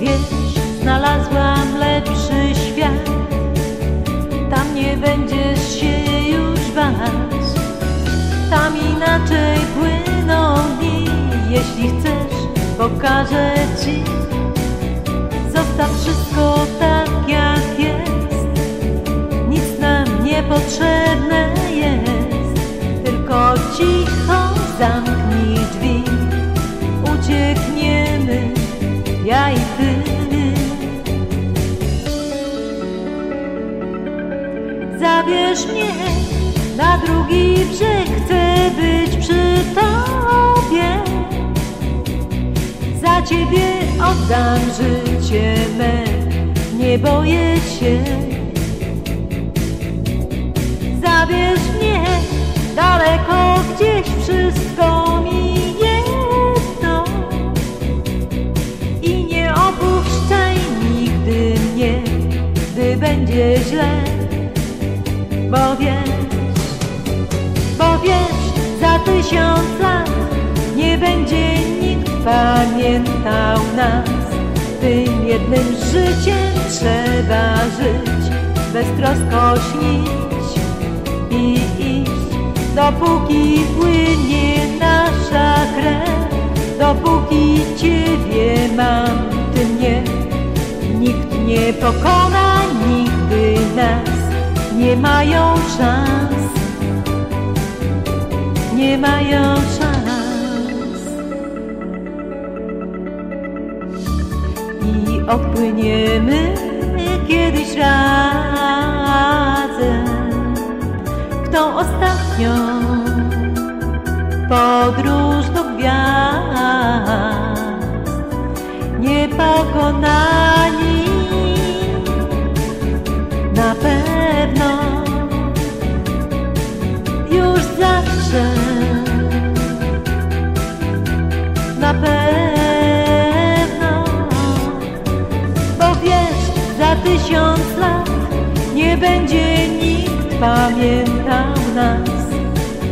Wiesz, znalazłam lepszy świat. Tam nie będziesz się już bać. Tam inaczej płyną dni. Jeśli chcesz, pokażę ci. Zostaw wszystko tak jak jest. Nic nam nie potrzebne Zabierz mnie na drugi brzeg Chcę być przy tobie. Za ciebie oddam życie me Nie boję się. Zabierz mnie daleko gdzieś Wszystko mi jedno. I nie opuszczaj nigdy mnie Gdy będzie źle Bo wiesz, bo wiesz Za tysiąc lat nie będzie nikt pamiętał nas. Tym jednym życiem trzeba żyć Beztrosko śnić i iść. Dopóki płynie nasza krew Dopóki Ciebie mam, Ty mnie Nikt nie pokona Nie mają szans. Nie mają szans. I odpłyniemy kiedyś razem. W tą ostatnią podróż do gwiazd tysiąc lat. Nie będzie nikt pamiętał nas.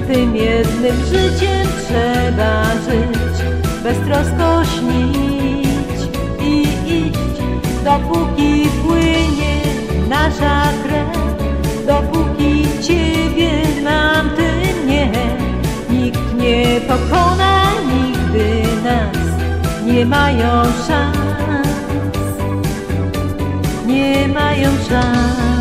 Tym jednym życiem trzeba żyć beztrosko śnić i iść. Dopóki płynie nasza krew dopóki Ciebie mam, Ty mnie nikt nie pokona nigdy nas. Nie mają szans nie mają szans